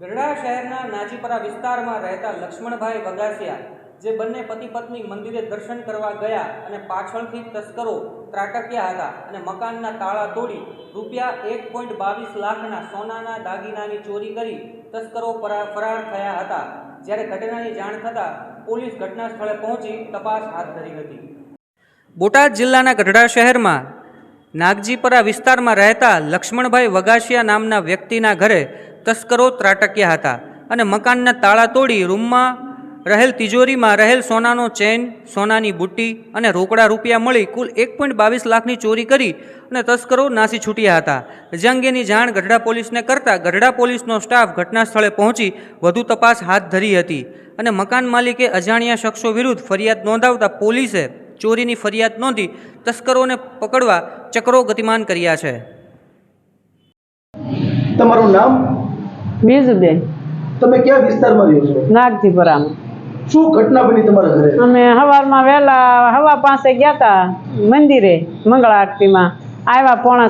શહેરના નાજીપરા વિસ્તારમાં રહેતા લક્ષ્મણભાઈ વગાસિયા જે બંને પતિ પત્ની મંદિરે દર્શન કરવા ગયા અને પાછળથી તસ્કરો ત્રાટક્યા હતા અને મકાનના તાળા તોડી રૂપિયા એક પોઈન્ટ બાવીસ લાખના સોનાના દાગીનાની ચોરી કરી તસ્કરો ફરાર થયા હતા. જ્યારે ઘટનાની જાણ થતાં પોલીસ ઘટના સ્થળે પહોંચી તપાસ હાથ ધરી હતી. બોટાદ જિલ્લાના ગઢડા શહેરમાં નાગજીપરા વિસ્તારમાં રહેતા લક્ષ્મણભાઈ વગાસિયા નામના વ્યક્તિના ઘરે તસ્કરો ત્રાટક્યા હતા અને મકાનના તાળા તોડી રૂમમાં રહેલ તિજોરીમાં રહેલ સોનાનો ચેન, સોનાની બુટ્ટી અને રોકડા રૂપિયા મળી કુલ એક પોઈન્ટ બાવીસ લાખની ચોરી કરી અને તસ્કરો નાસી છૂટ્યા હતા. જે અંગેની જાણ ગઢડા પોલીસને કરતાં ગઢડા પોલીસનો સ્ટાફ ઘટના સ્થળે પહોંચી વધુ તપાસ હાથ ધરી હતી અને મકાન માલિકે અજાણ્યા શખ્સો વિરુદ્ધ ફરિયાદ નોંધાવતા પોલીસે ચોરીની ફરિયાદ નોંધી તસ્કરોને પકડવા ચક્રો ગતિમાન કર્યા છે. તમારું નામ? બીજુબેન તમે કયા વિસ્તારમાં રહ્યો છો? નાગજીપુરામાં. શું ઘટના બની તમારા ઘરે? અમે સવારમાં વહેલા હવા પાસે ગયા હતા મંદિરે મંગળા આરતીમાં આવ્યા પોણા